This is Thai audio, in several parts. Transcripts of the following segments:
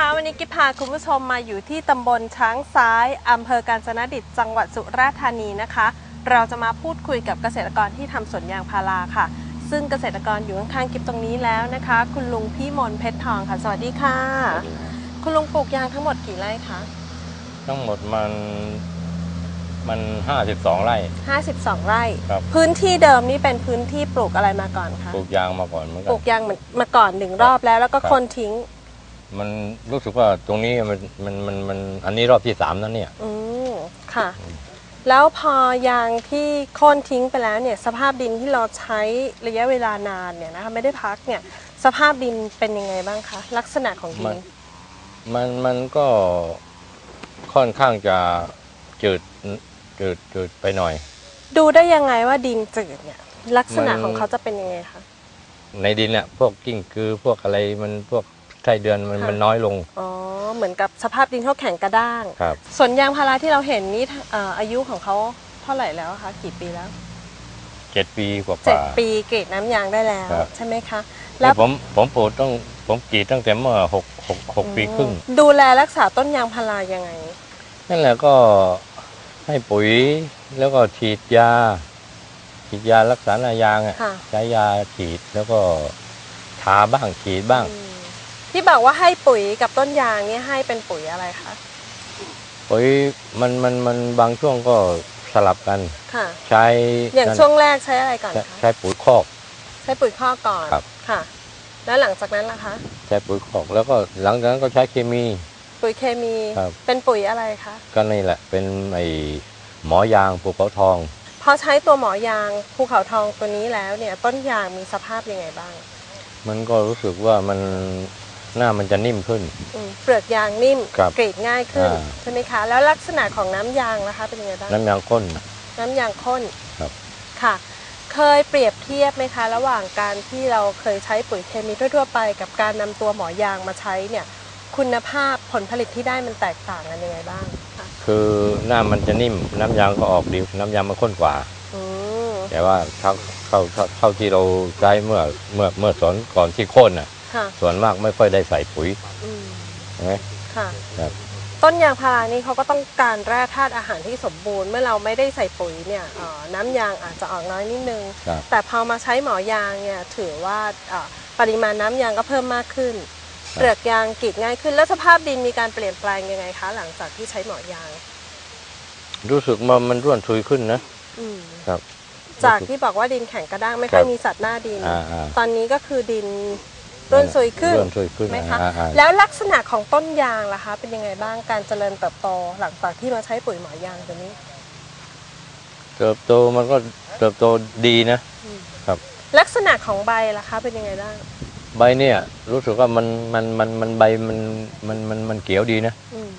คะวันนี้กิพาคุณผู้ชมมาอยู่ที่ตำบลช้างซ้ายอำเภอกาญจนดิตจังหวัดสุราษฎร์ธานีนะคะ เราจะมาพูดคุยกับเกษตรกรที่ทำสวนยางพาราค่ะ ซึ่งเกษตรกรอยู่ข้างๆกิฟตรงนี้แล้วนะคะ คุณลุงพี่มนเพชรทองค่ะ สวัสดีค่ะ คุณลุงปลูกยางทั้งหมดกี่ไร่คะ ทั้งหมดมันมันห้าสิบสองไร่ 52 ไร่ ครับ พื้นที่เดิมนี่เป็นพื้นที่ปลูกอะไรมาก่อนคะ ปลูกยางมาก่อนเหมือนกัปนลูกยางเหมือนมาก่อนหนึ่งรอบแล้ว แล้วก็ครับโคนทิ้ง มันรู้สึกว่าตรงนี้มันมันมันมันอันนี้รอบที่สามแล้วเนี่ย อืมค่ะ แล้วพอยางที่โค่นทิ้งไปแล้วเนี่ย สภาพดินที่เราใช้ระยะเวลานานเนี่ยนะคะไม่ได้พักเนี่ย สภาพดินเป็นยังไงบ้างคะลักษณะของดิมัน นมันมันก็ค่อนข้างจะจืดจืดจืดไปหน่อย ดูได้ยังไงว่าดินจืดเนี่ย ลักษณะมัน ของเขาจะเป็นยังไงคะในดินเนี่ยพวกกิ้งคือพวกอะไรมันพวก ไส้เดือนมันค่ะ มันน้อยลง อ๋อ เหมือนกับสภาพดินเขาแข็งกระด้าง ครับส่วนยางพาราที่เราเห็นนี่เอ่ออายุของเขาเท่าไหร่แล้วคะ กี่ปีแล้วเจ็ดปีกว่าเจ็ดกว่าปีเกรดน้ำยางได้แล้ว ครับ ใช่ไหมคะ แล้แล้ววผมผมปลูกต้องผมกรีดตั้งแต่เมื่อหกหกหกปีครึ่ง อืมดูแลรักษาต้นยางพารายังไง นั่นแหละก็ให้ปุ๋ยแล้วก็ฉีดยา ฉีดยารักษาหนายางอะค่ะ ใช้ยาฉีดแล้วก็ทาบ้างฉีดบ้าง อืม ที่บอกว่าให้ปุ๋ยกับต้นยางเนี่ยให้เป็นปุ๋ยอะไรคะปุ๋ยมันมันมันบางช่วงก็สลับกัน ค่ะ ใช้อย่างนั่นช่วงแรกใช้อะไรก่อนใช้คะใช้ปุ๋ยคอก ใช้ปุ๋ยข้อกก่อนครับ ค่ะ แล้วหลังจากนั้นล่ะคะ ใช้ปุ๋ยคอกแล้วก็หลังจากนั้นก็ใช้เคมี ปุ๋ยเคมีครับเป็นปุ๋ยอะไรคะก็นี่แหละเป็นไอหมอยางภูเขาทอง พอใช้ตัวหมอยางภูเขาทองตัวนี้แล้วเนี่ย ต้นยางมีสภาพยังไงบ้าง มันก็รู้สึกว่ามัน หน้ามันจะนิ่มขึ้น อืมเปลือกยางนิ่มครับกรีดง่ายขึ้นอ่า ใช่ไหมคะ แล้วลักษณะของน้ำยางนะคะเป็นยังไงบ้างน้ำยางข้น น้ำยางข้นครับ ค่ะ เคยเปรียบเทียบไหมคะ ระหว่างการที่เราเคยใช้ปุ๋ยเคมีทั่วๆไป กับการนำตัวหมอยางมาใช้เนี่ย คุณภาพผลผลิตที่ได้มันแตกต่างกันยังไงบ้างคะคือหน้ามันจะนิ่ม น้ำยางก็ออกดี น้ำยางมันข้นกว่า อืมแต่ว่าเท่าเท่าเท่าเท่าที่เราใช้เมื่อเมื่อเมื่อสอนก่อนที่โค่นน่ะ ค่ะส่วนมากไม่ค่อยได้ใส่ปุ๋ยอืมใช่ไหมค่ะ ครับ ต้นยางพารานี่เขาก็ต้องการแร่ธาตุอาหารที่สมบูรณ์ เมื่อเราไม่ได้ใส่ปุ๋ยเนี่ยเอ่อน้ำยางอาจจะออกน้อยนิดนึง ครับ แต่พอมาใช้หมอยางเนี่ยถือว่าเอ่อปริมาณน้ำยางก็เพิ่มมากขึ้น เปลือกยางกรีดง่ายขึ้น แล้วสภาพดินมีการเปลี่ยนแปลงยังไงคะ หลังจากที่ใช้หมอยาง รู้สึกว่ามันร่วนซุยขึ้นนะ อืมครับจากที่บอกว่าดินแข็งกระด้างไม่ค่อยครับมีสัตว์หน้าดิน อ่าอ่าตอนนี้ก็คือดิน ร่วนซุยขึ้นร่วนซุยขึ้นไหมคะอ่าอ่าแล้วลักษณะของต้นยางล่ะคะเป็นยังไงบ้างการเจริญเติบโตหลังจากที่มาใช้ปุ๋ยหมอยางตัวนี้ เติบโตมันก็เติบโตดีนะครับ ลักษณะของใบล่ะคะเป็นยังไงบ้างใบเนี่ย รู้สึกว่ามันมันมันมันใบมันมันมันมันเขียวดีนะอืม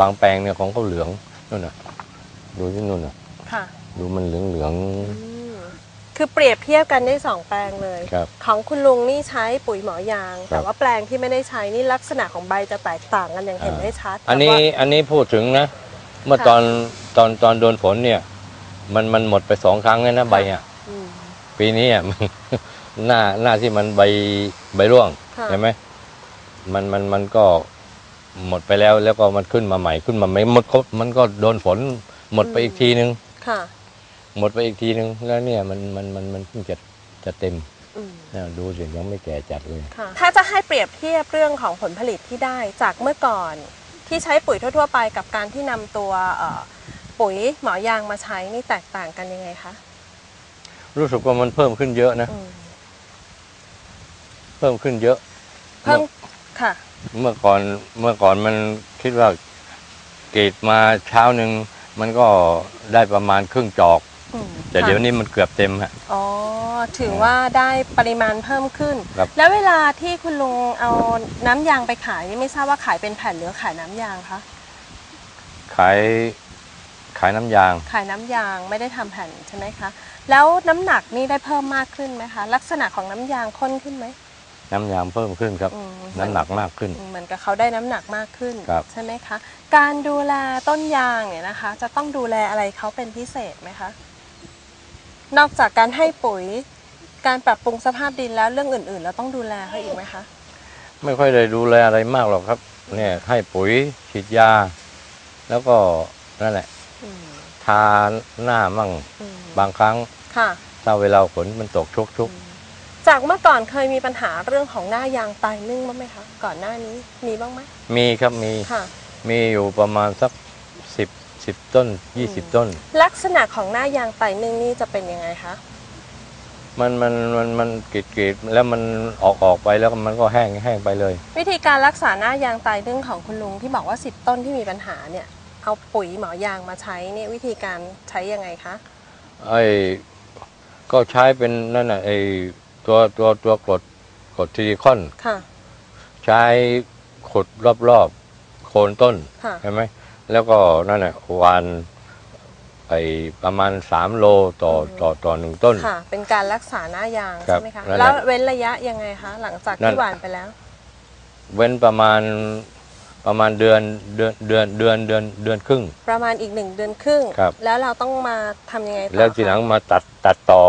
บางแปลงเนี่ยของเขาเหลืองนู่นน่ะดูที่นู่นน่ะค่ะดูมันเหลืองเหลืองอืม คือเปรียบเทียบกันได้สองแปลงเลย ครับ ของคุณลุงนี่ใช้ปุ๋ยหมอยาง ครับ แต่ว่าแปลงที่ไม่ได้ใช้นี่ลักษณะของใบจะแตกต่างกันอย่างเห็นอ่าได้ชัดอันนี้แต่ว่า อันนี้พูดถึงนะ เมื่อค่ะ ตอนตอนตอนโดนฝนเนี่ย มันมันหมดไปสองครั้งแล้วนะใบอะ อืม ปีนี้อะ มันหน้าหน้าที่มันใบใบร่วงค่ะ ใช่ไหมมันมันมันก็หมดไปแล้วแล้วก็มันขึ้นมาใหม่ขึ้นมาใหม่หมดก็มันก็โดนฝนหมดไปอีกทีนึง ค่ะ หมดไปอีกทีนึงแล้วเนี่ยมันมันมันมันเพิ่งจะจะเต็มอืมนะดูสิยังไม่แก่จัดเลยค่ะถ้าจะให้เปรียบเทียบเรื่องของผลผลิตที่ได้จากเมื่อก่อนที่ใช้ปุ๋ยทั่ว ๆ ไปกับการที่นำตัวเอ่อปุ๋ยหมอยางมาใช้นี่แตกต่างกันยังไงคะรู้สึกว่ามันเพิ่มขึ้นเยอะนะอืมเพิ่มขึ้นเยอะ เพิ่มค่ะ เมื่อก่อนเมื่อก่อนมันคิดว่ากรีดมาเช้าหนึ่งมันก็ได้ประมาณครึ่งจอก อืมแต่ค่ะเดี๋ยวนี้มันเกือบเต็มฮะ อ๋อถือว่าได้ปริมาณเพิ่มขึ้น ครับ แล้วเวลาที่คุณลุงเอาน้ำยางไปขายนี่ไม่ทราบว่าขายเป็นแผ่นหรือขายน้ำยางคะขายขายน้ำยาง ขายน้ำยางไม่ได้ทำแผ่นใช่ไหมคะแล้วน้ำหนักนี่ได้เพิ่มมากขึ้นไหมคะลักษณะของน้ำยางข้นขึ้นไหมน้ำยางเพิ่มขึ้นครับ อืม น้ำหนักมากขึ้น เหมือนกับเขาได้น้ำหนักมากขึ้นครับ ใช่ไหมคะ การดูแลต้นยางเนี่ยนะคะ จะต้องดูแลอะไรเขาเป็นพิเศษไหมคะ นอกจากการให้ปุ๋ย การปรับปรุงสภาพดินแล้วเรื่องอื่น ๆ เราต้องดูแลเขาอีกไหมคะ ไม่ค่อยได้ดูแลอะไรมากหรอกครับ เนี่ยให้ปุ๋ยฉีดยา แล้วก็นั่นแหละอืมทาหน้ามั่งอืมบางครั้ง ค่ะ ถ้าเวลาฝนมันตกชุกชุกจากเมื่อก่อนเคยมีปัญหาเรื่องของหน้ายางตายนึ่งบ้างไหมคะ ก่อนหน้านี้มีบ้างไหมๆมีครับมี ค่ะ มีอยู่ประมาณสัก สิบสิบต้นยี่สิบต้น ลักษณะของหน้ายางตายนึ่งนี่จะเป็นยังไงคะ มันมันมันมันกรีดกรีดแล้วมันออกออกไปแล้วมันก็แห้งแห้งไปเลย วิธีการรักษาหน้ายางตายนึ่งของคุณลุงที่บอกว่า 10 ต้นที่มีปัญหาเนี่ย เอาปุ๋ยหมอยางมาใช้เนี่ยวิธีการใช้ยังไงคะ ไอ้ก็ใช้เป็นนั่นน่ะไอ้ตัวตัวตัวกรดกรดซิลิคอน ค่ะ ใช้ขุดรอบๆโคนต้นค่ะ ใช่ไหม แล้วก็นั่นแหละหวานไปประมาณสามโลต่ออืมต่อต่อหนึ่งต้น ค่ะ เป็นการรักษาหน้ายางครัใช่บไหมคะนั่นแหละแล้วเว้นระยะยังไงคะ หลังจากนั่ที่นหว่านไปแล้ว เว้นประมาณประมาณเดือนเดือนเดือนเดือนเดือนเดือนครึ่ง ประมาณอีกหนึ่งเดือนครึ่งครับแล้วเราต้องมาทำยังไงต่อแล้วทีหลังคะมาตัดตัดต่อ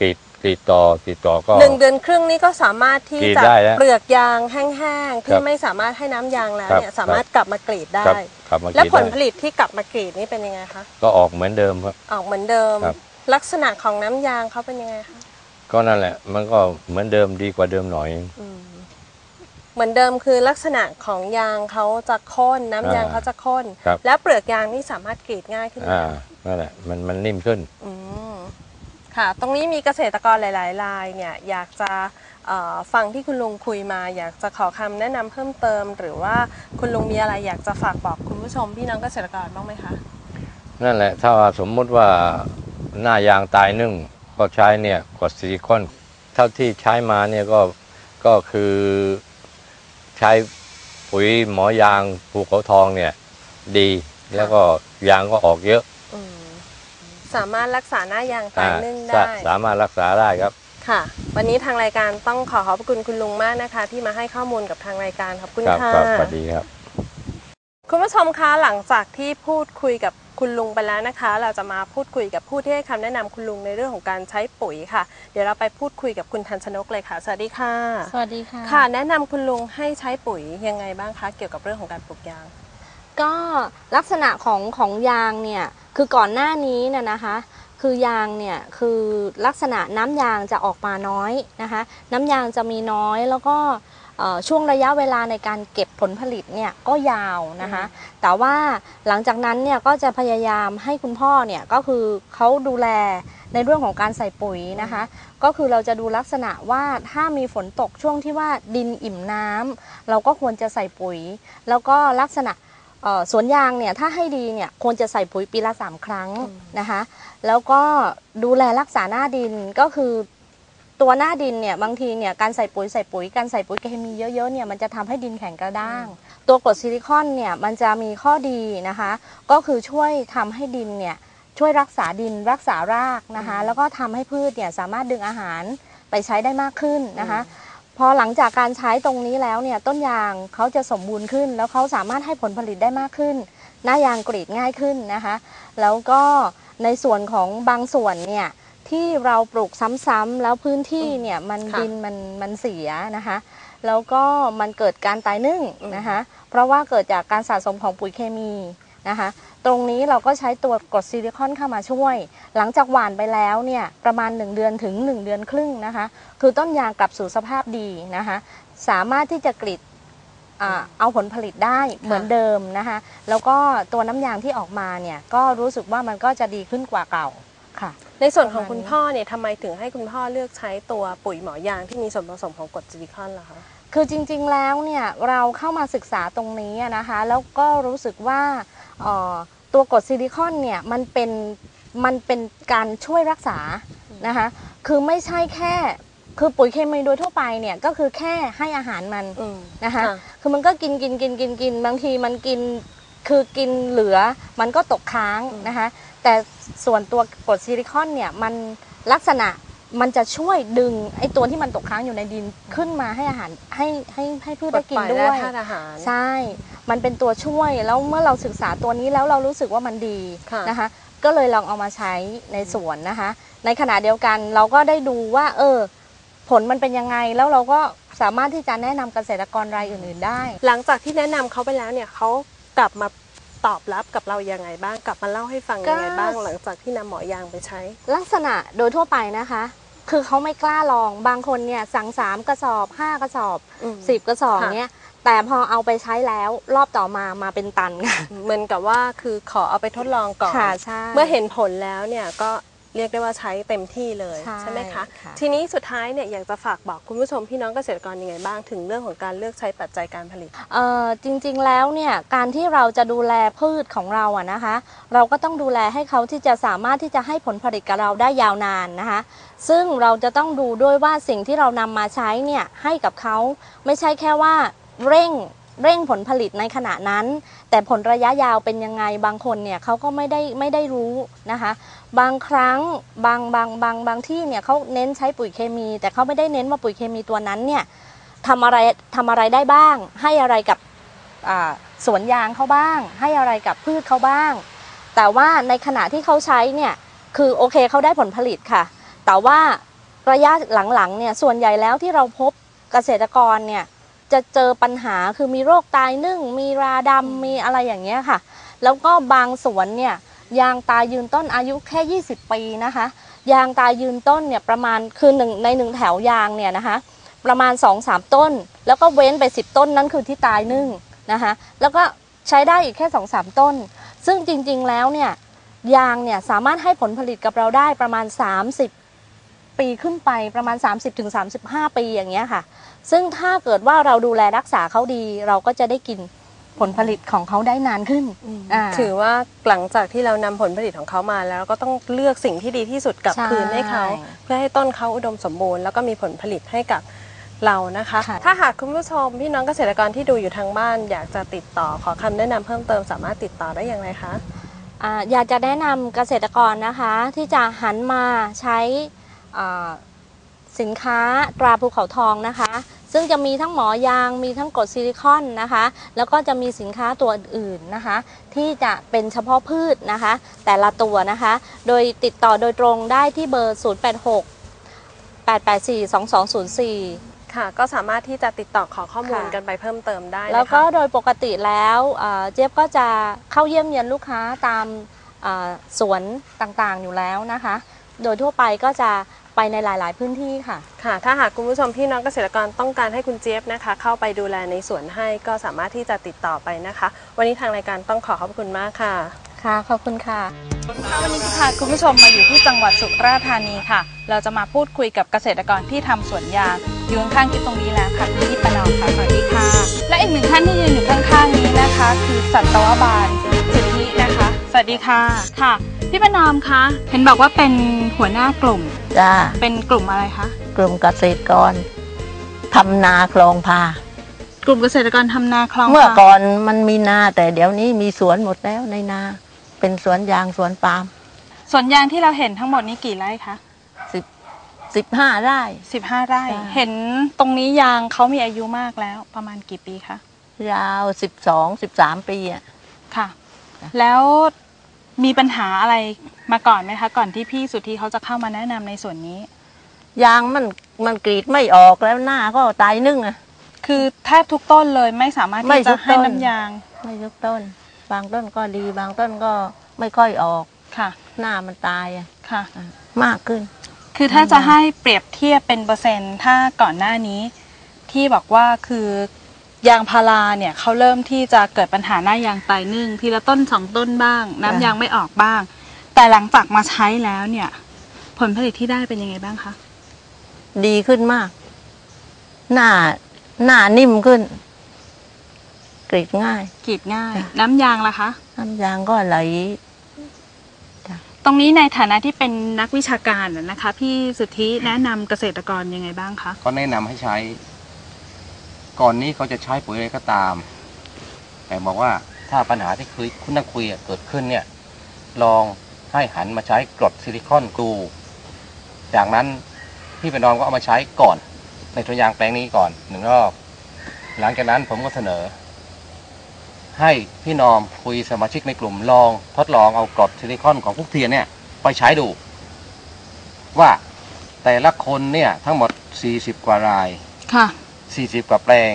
กรีด กรีดต่อกรีดต่อก็ หนึ่งเดือนครึ่งนี่ก็สามารถที่กรีดจะได้แล้วเปลือกยางแห้งๆครัที่บไม่สามารถให้น้ำยางแล้วครับเนี่ยสามารถกลับมากรีดได้ ครับกลับมากและรีดผลผได้ลิตที่กลับมากรีดนี่เป็นยังไงคะก็ออกเหมือนเดิมครับ ออกเหมือนเดิม ครับ ลักษณะของน้ำยางเขาเป็นยังไงคะก็นั่นแหละ มันก็เหมือนเดิมดีกว่าเดิมหน่อย อืมเหมือนเดิมคือลักษณะของยางเขาจะข้นน้ำยางอ่าเขาจะข้น ครับ แล้วเปลือกยางนี่สามารถกรีดง่ายขึ้นไหมอ่าคะนั่นแหละมันมันนิ่มขึ้น อืม ค่ะ ตรงนี้มีเกษตรกรหลาย ๆ รายเนี่ยอยากจะฟังที่คุณลุงคุยมา อยากจะขอคำแนะนำเพิ่มเติม หรือว่าคุณลุงมีอะไรอยากจะฝากบอกคุณผู้ชมพี่น้องเกษตรกรบ้างไหมคะนั่นแหละถ้าสมมุติว่าหน้ายางตายนึ่งก็ใช้เนี่ยกดซิลิคอนเท่าที่ใช้มาเนี่ยก็ก็คือใช้ปุ๋ยหมอยางภูเขาทองเนี่ยดีแล้วก็ยางก็ออกเยอะ สามารถรักษาหน้ายางตายอ่านึ่งสาได้ สามารถรักษาได้ครับ ค่ะ วันนี้ทางรายการต้องขอขอบพระคุณคุณลุงมากนะคะ ที่มาให้ข้อมูลกับทางรายการขอบคุณครับค่ะครับสวัสดีครับ คุณผู้ชมคะหลังจากที่พูดคุยกับคุณลุงไปแล้วนะคะ เราจะมาพูดคุยกับผู้ที่ให้คำแนะนำคุณลุงในเรื่องของการใช้ปุ๋ยค่ะ เดี๋ยวเราไปพูดคุยกับคุณทันชนกเลยค่ะ สวัสดีค่ะ สวัสดีค่ะ ค่ะ แนะนำคุณลุงให้ใช้ปุ๋ยยังไงบ้างคะ เกี่ยวกับเรื่องของการปลูกยาง ก็ลักษณะของของยางเนี่ยคือก่อนหน้านี้น่ะนะคะ คือยางเนี่ยคือลักษณะน้ำยางจะออกมาน้อยนะคะ น้ำยางจะมีน้อยแล้วก็ช่วงระยะเวลาในการเก็บผลผลิตเนี่ยก็ยาวนะคะ แต่ว่าหลังจากนั้นเนี่ยก็จะพยายามให้คุณพ่อเนี่ยก็คือเขาดูแลในเรื่องของการใส่ปุ๋ยนะคะ ก็คือเราจะดูลักษณะว่าถ้ามีฝนตกช่วงที่ว่าดินอิ่มน้ำเราก็ควรจะใส่ปุ๋ย แล้วก็ลักษณะ สวนยางเนี่ยถ้าให้ดีเนี่ยควรจะใส่ปุ๋ยปีละสามครั้งอืมนะคะ แล้วก็ดูแลรักษาหน้าดินก็คือตัวหน้าดินเนี่ยบางทีเนี่ยการใส่ปุ๋ยใส่ปุ๋ยการใส่ปุ๋ยเคมีเยอะๆเนี่ยมันจะทำให้ดินแข็งกระด้าง ตัวกรดซิลิคอนเนี่ยมันจะมีข้อดีนะคะ ก็คือช่วยทำให้ดินเนี่ยช่วยรักษาดินรักษารากนะคะอืมแล้วก็ทำให้พืชเนี่ยสามารถดึงอาหารไปใช้ได้มากขึ้นนะคะ พอหลังจากการใช้ตรงนี้แล้วเนี่ยต้นยางเขาจะสมบูรณ์ขึ้น แล้วเขาสามารถให้ผลผลิตได้มากขึ้น หน้ายางกรีดง่ายขึ้นนะคะ แล้วก็ในส่วนของบางส่วนเนี่ยที่เราปลูกซ้ำๆแล้วพื้นที่เนี่ยมันค่ะ ดินมันมันเสียนะคะ แล้วก็มันเกิดการตายนึ่งอืมนะคะ เพราะว่าเกิดจากการสะสมของปุ๋ยเคมีนะคะ ตรงนี้เราก็ใช้ตัวกรดซิลิคอนเข้ามาช่วย หลังจากหว่านไปแล้วเนี่ยประมาณ 1 เดือนถึง 1 เดือนครึ่งนะคะ คือต้นยางกลับสู่สภาพดีนะคะ สามารถที่จะกรีดอ่าเอาผลผลิตได้เหมือนเดิมนะคะ แล้วก็ตัวน้ำยางที่ออกมาเนี่ยก็รู้สึกว่ามันก็จะดีขึ้นกว่าเก่าค่ะ ในส่วนของประมาณคุณนี้พ่อเนี่ยทำไมถึงให้คุณพ่อเลือกใช้ตัวปุ๋ยหมอยางที่มีส่วนผสมของกรดซิลิคอนล่ะคะคือจริงๆแล้วเนี่ยเราเข้ามาศึกษาตรงนี้อะนะคะ แล้วก็รู้สึกว่าเอ่อ ตัวกรดซิลิคอนเนี่ยมันเป็นมันเป็นการช่วยรักษานะคะคือไม่ใช่แค่คือปุ๋ยเคมีโดยทั่วไปเนี่ยก็คือแค่ให้อาหารมันอืมนะคะค่ะคือมันก็กินกินกินกินกินบางทีมันกินคือกินเหลือมันก็ตกค้างอืมนะคะแต่ส่วนตัวกรดซิลิคอนเนี่ยมันลักษณะ มันจะช่วยดึงไอ้ตัวที่มันตกค้างอยู่ในดินขึ้นมาให้อาหารให้ให้ให้พืชปลได้ดกิปนล่อยด้แร่วยธาตุอาหารใช่ มันเป็นตัวช่วยแล้วเมื่อเราศึกษาตัวนี้แล้วเรารู้สึกว่ามันดีค่ะนะคะ ก็เลยลองเอามาใช้ในสวนนะคะ ในขณะเดียวกันเราก็ได้ดูว่า เออ ผลมันเป็นยังไงแล้วเราก็สามารถที่จะแนะนำเกษตรกรรายอื่นๆได้ หลังจากที่แนะนำเขาไปแล้วเนี่ยเขากลับมาตอบรับกับเรายังไงบ้างกลับมาเล่าให้ฟังยังไงบ้างก็หลังจากที่นำหมอยางไปใช้ ลักษณะโดยทั่วไปนะคะ คือเขาไม่กล้าลองบางคนเนี่ยสั่งสามกระสอบห้ากระสอบอืมสิบกระสอบค่ะ เนี่ยแต่พอเอาไปใช้แล้วรอบต่อมามาเป็นตันค่ะเหมือนกับว่าคือขอเอาไปทดลองก่อน ค่ะใช่ เมื่อเห็นผลแล้วเนี่ยก็ เรียกได้ว่าใช้เต็มที่เลยใช่ไหมคะค่ะทีนี้สุดท้ายเนี่ยอยากจะฝากบอกคุณผู้ชมพี่น้องเกษตรกรยังไงบ้าง ถึงเรื่องของการเลือกใช้ปัจจัยการผลิต เอ่อจริงๆแล้วเนี่ยการที่เราจะดูแลพืชของเราอะนะคะ เราก็ต้องดูแลให้เขาที่จะสามารถที่จะให้ผลผลิตกับเราได้ยาวนานนะคะ ซึ่งเราจะต้องดูด้วยว่าสิ่งที่เรานำมาใช้เนี่ยให้กับเขาไม่ใช่แค่ว่าเร่ง เร่งผลผลิตในขณะนั้น แต่ผลระยะยาวเป็นยังไงบางคนเนี่ยเขาก็ไม่ได้ไม่ได้รู้นะคะ บางครั้งบางบางบางบางที่เนี่ยเขาเน้นใช้ปุ๋ยเคมี แต่เขาไม่ได้เน้นว่าปุ๋ยเคมีตัวนั้นเนี่ยทำอะไรทำอะไรได้บ้าง ให้อะไรกับสวนยางเขาบ้าง ให้อะไรกับพืชเขาบ้าง แต่ว่าในขณะที่เขาใช้เนี่ยคือโอเคเขาได้ผลผลิตค่ะ แต่ว่าระยะหลังๆเนี่ยส่วนใหญ่แล้วที่เราพบเกษตรกรเนี่ย จะเจอปัญหาคือมีโรคตายนึ่ง มีราดำมีอะไรอย่างเงี้ยค่ะ แล้วก็บางสวนเนี่ยยางตายยืนต้นอายุแค่ 20 ปีนะคะ ยางตายยืนต้นเนี่ยประมาณคือหนึ่งในหนึ่งแถวยางเนี่ยนะคะ ประมาณ 2-3 ต้น แล้วก็เว้นไป 10 ต้นนั่นคือที่ตายนึ่งนะคะ แล้วก็ใช้ได้อีกแค่ 2-3 ต้น ซึ่งจริงๆแล้วเนี่ยยางเนี่ยสามารถให้ผลผลิตกับเราได้ประมาณ 30 ปีขึ้นไปประมาณ 30-35 ปีอย่างเงี้ยค่ะ ซึ่งถ้าเกิดว่าเราดูแลรักษาเขาดีเราก็จะได้กินผลผลิตของเขาได้นานขึ้นอ่าถือว่าหลังจากที่เรานำผลผลิตของเขามาแล้วก็ต้องเลือกสิ่งที่ดีที่สุดกลับใช่คืนให้เขา เพื่อให้ต้นเขาอุดมสมบูรณ์แล้วก็มีผลผลิตให้กับเรานะคะค่ะถ้าหากคุณผู้ชมพี่น้องเกษตรกรที่ดูอยู่ทางบ้าน อยากจะติดต่อขอคำแนะนำเพิ่มเติมสามารถติดต่อได้อย่างไรคะอ่าอยากจะแนะนำเกษตรกรนะคะ ที่จะหันมาใช้อ่า สินค้าตราภูเขาทองนะคะ ซึ่งจะมีทั้งหมอยางมีทั้งกรดซิลิคอนนะคะ แล้วก็จะมีสินค้าตัวอื่นๆนะคะ ที่จะเป็นเฉพาะพืชนะคะ แต่ละตัวนะคะ โดยติดต่อโดยตรงได้ที่เบอร์ 086 884 2204ค่ะก็สามารถที่จะติดต่อขอข้อมูลค่ะกันไปเพิ่มเติมได้นะคะแล้วก็โดยปกติแล้วเอ่อเจี๊ยบก็จะเข้าเยี่ยมเยียนลูกค้าตามเอ่อสวนต่างๆอยู่แล้วนะคะ โดยทั่วไปก็จะ ไปในหลาย ๆ พื้นที่ค่ะ ค่ะ ถ้าหากคุณผู้ชมพี่น้องเกษตรกรต้องการให้คุณเจี๊ยบนะคะ เข้าไปดูแลในสวนให้ก็สามารถที่จะติดต่อไปนะคะ วันนี้ทางรายการต้องขอขอบคุณมากค่ะ ค่ะ ขอบคุณค่ะวันนี้จะพาคุณผู้ชมมาอยู่ที่จังหวัดสุราษฎร์ธานีค่ะ เราจะมาพูดคุยกับเกษตรกรที่ทำสวนยางอยู่ข้างๆที่ตรงนี้แล้วค่ะคุณพี่ประนอมค่ะสวัสดีค่ะ และอีกหนึ่งท่านที่ยืนอยู่ข้างๆนี้นะคะ คือสัตวบาลสิทธินะคะ สวัสดีค่ะค่ะ พี่ประนอมคะเห็นบอกว่าเป็นหัวหน้ากลุ่ม จ้าเป็นกลุ่มอะไรคะกลุ่มเกษตรกรทำนาคลองพากลุ่มเกษตรกรทำนาคลองเมื่อพาก่อนมันมีนาแต่เดี๋ยวนี้มีสวนหมดแล้วในนา เป็นสวนยางสวนปาล์มสวนยางที่เราเห็นทั้งหมดนี้กี่ไร่คะสิบสิบห้าไร่15ไร่ใช่เห็นตรงนี้ยางเขามีอายุมากแล้วประมาณกี่ปีคะยาวสิบสองสิบสามปีอะค่ะ แล้ว มีปัญหาอะไรมาก่อนไหมคะ ก่อนที่พี่สุธีเขาจะเข้ามาแนะนำในส่วนนี้ ยางมันมันกรีดไม่ออกแล้วหน้าก็ตายนึ่งอะคือแทบทุกต้นเลยไม่สามารถไม่ที่ทุจะกให้ต้น น้ำยางไม่ทุกต้น บางต้นก็ดีบางต้นก็ไม่ค่อยออก ค่ะหน้ามันตายอะค่ะมากขึ้น คือถ้าจะให้เปรียบเทียบเป็นเปอร์เซ็นต์ถ้าก่อนหน้านี้ ที่บอกว่าคือ ยางพาราเนี่ยเขาเริ่มที่จะเกิดปัญหาหน้ายางตายนึ่ง ทีละต้นสองต้นบ้าง น้ำค่ะยางไม่ออกบ้าง แต่หลังจากมาใช้แล้วเนี่ย ผลผลิตที่ได้เป็นยังไงบ้างคะดีขึ้นมาก หน้าหน้านิ่มขึ้น กรีดง่าย กรีดง่ายค่ะน้ำยางล่ะคะ น้ำยางก็ไหล ตรงนี้ในฐานะที่เป็นนักวิชาการน่ะนะคะ พี่สุทธิแนะนำเกษตรกรยังไงบ้างคะ ก็แนะนำให้ใช้ ก่อนนี้เขาจะใช้ปุ๋ยอะไรก็ตาม แต่บอกว่าถ้าปัญหาที่คุยคุณนักคุยเกิดขึ้นเนี่ยลองให้หันมาใช้กรดซิลิคอนกลูจากนั้นพี่ปนอมก็เอามาใช้ก่อน ในตัวยางแปลงนี้ก่อนหนึ่งรอบ หลังจากนั้นผมก็เสนอ ให้พี่นอมคุยสมาชิกในกลุ่มลองทดลองเอากรดซิลิคอนของพุกเทียนเนี่ยไปใช้ดู ว่าแต่ละคนเนี่ยทั้งหมด 40 กว่ารายค่ะ 40 กว่าแปลง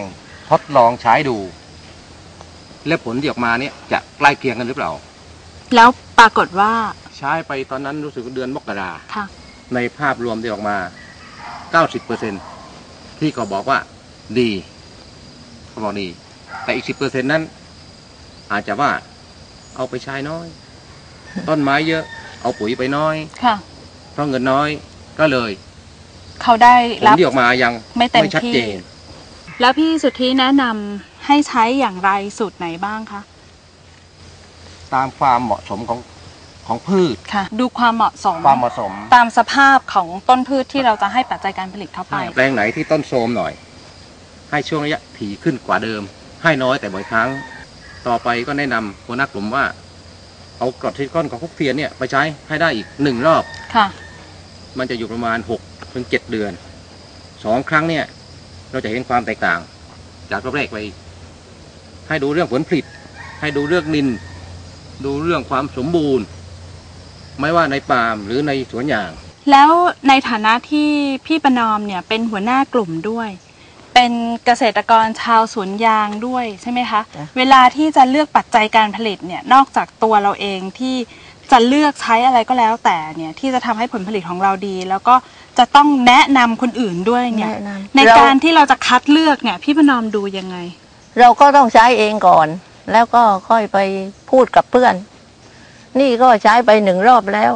ทดลองใช้ดู และผลที่ออกมาเนี่ยจะใกล้เคียงกันหรือเปล่า แล้วปรากฏว่า ใช้ไปตอนนั้นรู้สึกว่าเดือนมกราค่ะ ในภาพรวมที่ออกมา 90%ที่เขาบอกว่าดีเขาบอกดี แต่อีก 10%นั้น อาจจะว่าเอาไปใช้น้อย ต้นไม้เยอะ เอาปุ๋ยไปน้อย ค่ะ เพราะเงินน้อยก็เลย เขาได้ผลรับ ที่ออกมายังไม่เต็มไม่ชัดที่เจน แล้วพี่สุทธิแนะนำให้ใช้อย่างไรสูตรไหนบ้างคะตามความเหมาะสมของของพืช ค่ะ ดูความเหมาะสม ความเหมาะสมตามสภาพของต้นพืชที่เราจะให้ปัจจัยการผลิตเข้าไป แปลงไหนที่ต้นโทรมหน่อย ให้ช่วงระยะถี่ขึ้นกว่าเดิม ให้น้อยแต่บ่อยครั้ง ต่อไปก็แนะนำหัวหน้ากลุ่มว่า เอากรดซิลิคอนของพวกเทียนเนี่ยไปใช้ให้ได้อีกหนึ่งรอบ ค่ะ มันจะอยู่ประมาณหกถึงเจ็ดเดือนสองครั้งเนี่ย เราจะเห็นความแตกต่าง จากรอบแรกไปอีกให้ดูเรื่องผลผลิต ให้ดูเรื่องดิน ดูเรื่องความสมบูรณ์ ไม่ว่าในปาล์มหรือในสวนยาง แล้วในฐานะที่พี่ประนอมเนี่ยเป็นหัวหน้ากลุ่มด้วย เป็นเกษตรกรชาวสวนยางด้วยใช่ไหมคะจ้ะเวลาที่จะเลือกปัจจัยการผลิตเนี่ยนอกจากตัวเราเองที่ จะเลือกใช้อะไรก็แล้วแต่เนี่ยที่จะทำให้ผลผลิตของเราดี แล้วก็จะต้องแนะนำคนอื่นด้วยเนี่ยแนะนำ ในเราการที่เราจะคัดเลือกเนี่ยพี่ประนอมดูยังไง เราก็ต้องใช้เองก่อน แล้วก็ค่อยไปพูดกับเพื่อน นี่ก็ใช้ไปหนึ่งรอบแล้ว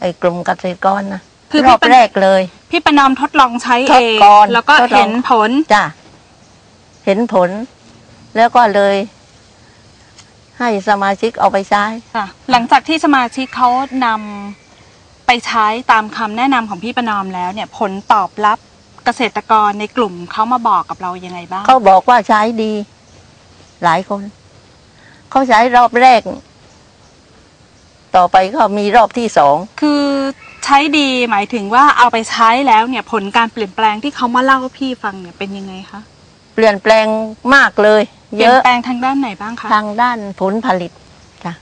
ไอ้กลุ่มเกษตรกรนะคือรพี่อบปะแรกเลย พี่ประนอมทดลองใช้ทเอดงก่อนแล้วก็ทดลอง เห็นผลจ้ะเห็นผล แล้วก็เลย ให้สมาชิกเอาไปใช้ค่ะ หลังจากที่สมาชิกเขานำไปใช้ตามคำแนะนำของพี่ประนอมแล้วเนี่ยผลตอบรับเกษตรกรในกลุ่มเขามาบอกกับเรายังไงบ้างเขาบอกว่าใช้ดี หลายคน เขาใช้รอบแรก ต่อไปก็มีรอบที่สอง คือใช้ดีหมายถึงว่าเอาไปใช้แล้วเนี่ยผลการเปลี่ยนแปลงที่เขามาเล่าให้พี่ฟังเนี่ยเป็นยังไงคะเปลี่ยนแปลงมากเลย เปเยลี่ยนอะแปลงทางด้านไหนบ้างคะทางด้านผลผลิตจ้ะ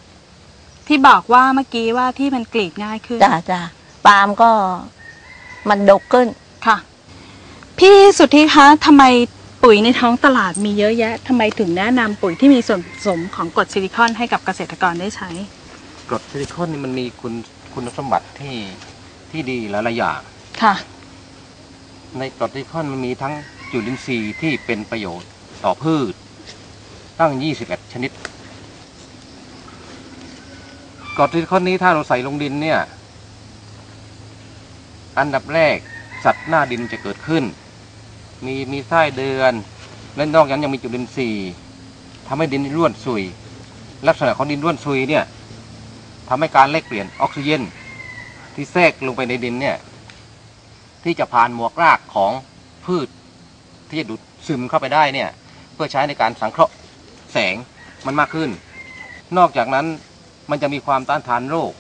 ที่บอกว่าเมื่อกี้ว่าที่มันกรีดง่ายขึ้นจ้ะจ้ะปาล์มก็มันดกขึ้น ค่ะ พี่สุทธิคะทำไมปุ๋ยในท้องตลาดมีเยอะแยะทำไมถึงแนะนำปุ๋ยที่มีส่วนผสมของกรดซิลิคอนให้กับเกษตรกรได้ใช้ กรดซิลิคอนนี่มันมีคุณคุณสมบัติที่ที่ดีหลายๆอย่าง ค่ะ ในกรดซิลิคอนมันมีทั้งจุลินทรีย์ที่เป็นประโยชน์ต่อพืช ตั้ง 21 ชนิดกรดซิลิคอนนี้ถ้าเราใส่ลงดินเนี่ย อันดับแรกสัตว์หน้าดินจะเกิดขึ้น มีมีไส้เดือนและนอกจากนั้นยังมีจุลินทรีย์ทำให้ดินร่วนซุย ลักษณะของดินร่วนซุยเนี่ยทำให้การแลกเปลี่ยนออกซิเจนที่แทรกลงไปในดินเนี่ยที่จะผ่านหมวกรากของพืชที่จะดูดซึมเข้าไปได้เนี่ย เพื่อใช้ในการสังเคราะห์ แสงมันมากขึ้น นอกจากนั้นมันจะมีความต้านทานโรค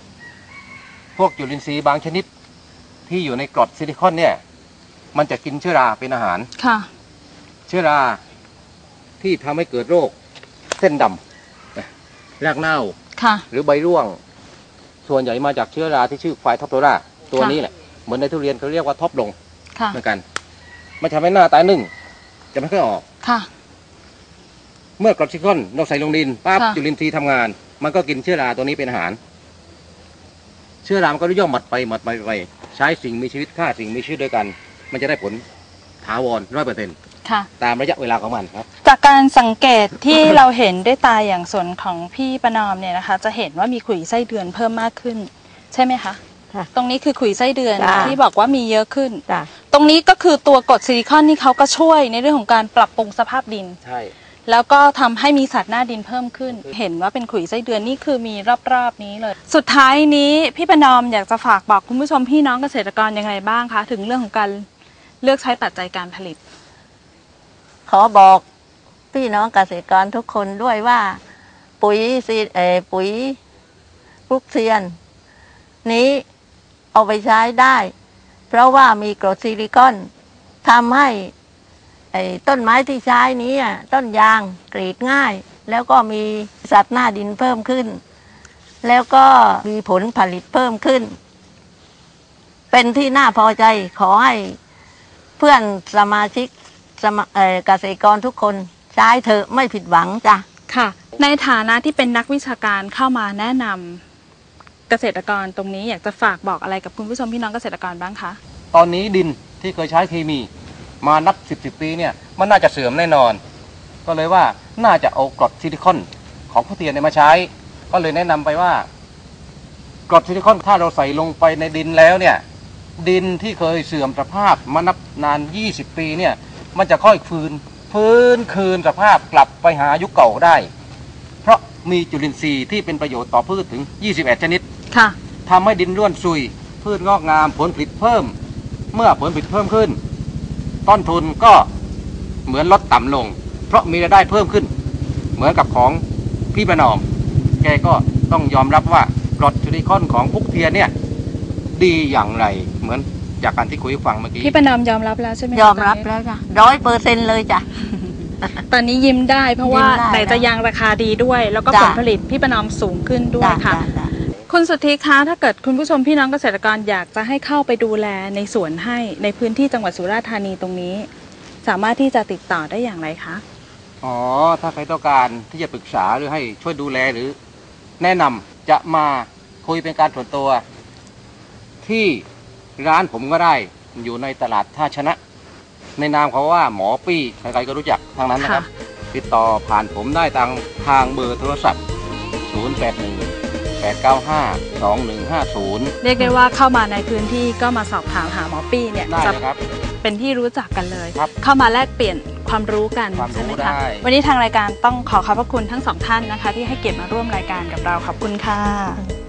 พวกจุลินทรีย์บางชนิดที่อยู่ในกรดซิลิคอนเนี่ย มันจะกินเชื้อราเป็นอาหาร ค่ะ เชื้อราที่ทำให้เกิดโรค เส้นดำนะรากเน่า ค่ะ หรือใบร่วง ส่วนใหญ่มาจากเชื้อราที่ชื่อไฟท็อปโทราตัวนี้แหละ เหมือนในทุเรียนเขาเรียกว่าท็อปลงค่ะ เหมือนกัน มันทำให้หน้าตายนึ่ง จะไม่ค่อยออก ค่ะ เมื่อกรดซิลิคอนเราใส่ลงดินปั๊บค่ะ จุลินทรีย์ทำงาน มันก็กินเชื้อราตัวนี้เป็นอาหาร เชื้อรามันก็ย่อมหมดไปหมดไปไป ใช้สิ่งมีชีวิตฆ่าสิ่งมีชีวิตด้วยกัน มันจะได้ผลถาวรร้อยเปอร์เซ็นต์ค่ะ ตามระยะเวลาของมันครับ จากการสังเกตที่ เราเห็นด้วยตาอย่างส่วนของพี่ประนอมเนี่ยนะคะ จะเห็นว่ามีขุยไส้เดือนเพิ่มมากขึ้น ใช่ไหมคะ ค่ะตรงนี้คือขุยไส้เดือนจ้ะ ที่บอกว่ามีเยอะขึ้น จ้ะตรงนี้ก็คือตัวกรดซิลิคอนที่เขาก็ช่วยในเรื่องของการปรับปรุงสภาพดิน ใช่ แล้วก็ทำให้มีสัตว์หน้าดินเพิ่มขึ้น เห็นว่าเป็นขุยไส้เดือนนี่คือมีรอบๆนี้เลย สุดท้ายนี้พี่ประนอมอยากจะฝากบอกคุณผู้ชมพี่น้องเกษตรกรยังไงบ้างคะ ถึงเรื่องของการเลือกใช้ปัจจัยการผลิต ขอบอกพี่น้องเกษตรกรทุกคนด้วยว่า ปุ๋ยซีเออปุ๋ยพลุกเซียน นี้เอาไปใช้ได้ เพราะว่ามีกรดซิลิคอนทำให้ ไอ้ต้นไม้ที่ใช้นี้อะต้นยางกรีดง่าย แล้วก็มีสัตว์หน้าดินเพิ่มขึ้น แล้วก็มีผลผลิตเพิ่มขึ้น เป็นที่น่าพอใจขอให้เพื่อนสมาชิกสมเอ่อเกษตรกรทุกคนใช้เถอะไม่ผิดหวังจ้ะ ค่ะ ในฐานะที่เป็นนักวิชาการเข้ามาแนะนำเกษตรกรตรงนี้อยากจะฝากบอกอะไรกับคุณผู้ชมพี่น้องเกษตรกรบ้างคะ ตอนนี้ดินที่เคยใช้เคมี มานับสิบสิบปีเนี่ยมันน่าจะเสื่อมแน่นอน ก็เลยว่าน่าจะเอากรดซิลิคอนของผู้เทียนเนี่ยมาใช้ ก็เลยแนะนำไปว่ากรดซิลิคอนถ้าเราใส่ลงไปในดินแล้วเนี่ยดินที่เคยเสื่อมสภาพมานับนาน 20 ปีเนี่ยมันจะค่อยฟื้นฟื้นคืนสภาพกลับไปหายุคเก่าได้ เพราะมีจุลินทรีย์ที่เป็นประโยชน์ต่อพืชถึง 21 ชนิดค่ะทำให้ดินร่วนซุย พืชงอกงามผลผลิตเพิ่ม เมื่อผลผลิตเพิ่มขึ้น ต้นทุนก็เหมือนลดต่ำลง เพราะมีรายได้เพิ่มขึ้น เหมือนกับของพี่ประนอม แกก็ต้องยอมรับว่ากรดซิลิคอนของพุกเทียนเนี่ย ดีอย่างไรเหมือนจากการที่คุยให้ฟังเมื่อกี้พี่ประนอมยอมรับแล้วใช่ไหมคะยอมรับตนนี้แล้วจ้ะร้อยเปอร์เซ็นเลยจ้ะตอนนี้ยิ้มได้เพราะว่ายิ้มได้ไหนจะยางราคาดีด้วย แล้วก็จ้ะผลผลิตพี่ประนอมสูงขึ้นด้วยจ้ะค่ะจ้ะจ้ะ คุณสุทธิคะถ้าเกิดคุณผู้ชมพี่น้องเกษตรกรอยากจะให้เข้าไปดูแลในสวนให้ในพื้นที่จังหวัดสุราษฎร์ธานีตรงนี้ สามารถที่จะติดต่อได้อย่างไรคะอ๋อ ถ้าใครต้องการที่จะปรึกษาหรือให้ช่วยดูแลหรือ แนะนำจะมาคุยเป็นการส่วนตัว ที่ร้านผมก็ได้อยู่ในตลาดท่าชนะ ในนามเขาว่าหมอปี้ใครๆก็รู้จักทางนั้นนะครับ ติดต่อผ่านผมได้ทางทางเบอร์โทรศัพท์ 081 895 2150 เรียกได้ว่าเข้ามาในพื้นที่ก็มาสอบถามหาหมอปี้เนี่ยได้จะเลยครับ เป็นที่รู้จักกันเลย ครับเข้ามาแลกเปลี่ยนความรู้กันความรู้ใช่ไหมได้คะวันนี้ทางรายการต้องขอขอบพระคุณทั้งสองท่านนะคะ ที่ให้เกียรติมาร่วมรายการกับเราขอบคุณค่ะ